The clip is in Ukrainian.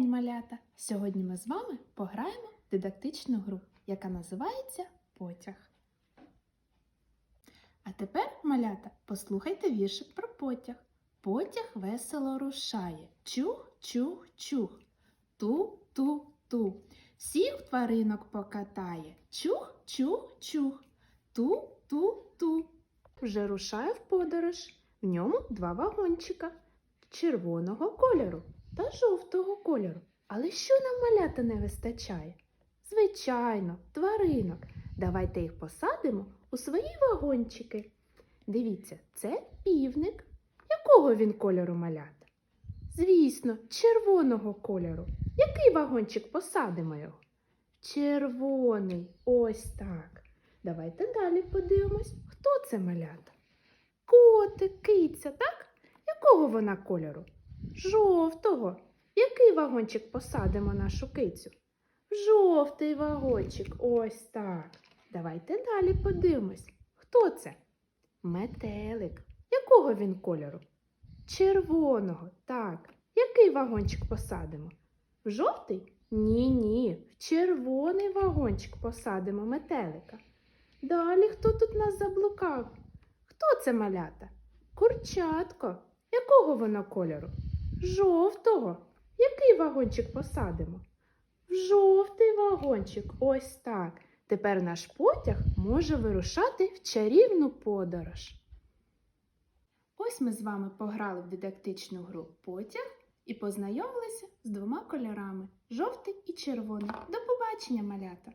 малята! Сьогодні ми з вами пограємо в дидактичну гру, яка називається Потяг. А тепер, малята, послухайте віршик про потяг. Потяг весело рушає. Чух, чух, чух. Ту, ту, ту. Всіх тваринок покатає. Чух, чух, чух. Ту, ту, ту. Вже рушає в подорож. В ньому два вагончика червоного кольору та жовтого кольору. Але що нам малята не вистачає? Звичайно, тваринок. Давайте їх посадимо у свої вагончики. Дивіться, це півник. Якого він кольору малята? Звісно, червоного кольору. Який вагончик посадимо його? Червоний. Ось так. Давайте далі подивимось, хто це малята. Котик, киця, так? Якого вона кольору? Жовтого. Який вагончик посадимо нашу кицю? Жовтий вагончик. Ось так. Давайте далі подивимось. Хто це? Метелик. Якого він кольору? Червоного. Так. Який вагончик посадимо? В жовтий? Ні, ні. В червоний вагончик посадимо метелика. Далі хто тут нас заблукав? Хто це малята? Курчатко. Якого воно кольору? Жовтого. Який вагончик посадимо? В жовтий вагончик. Ось так. Тепер наш потяг може вирушати в чарівну подорож. Ось ми з вами пограли в дидактичну гру потяг і познайомилися з двома кольорами жовтий і червоний. До побачення, малята!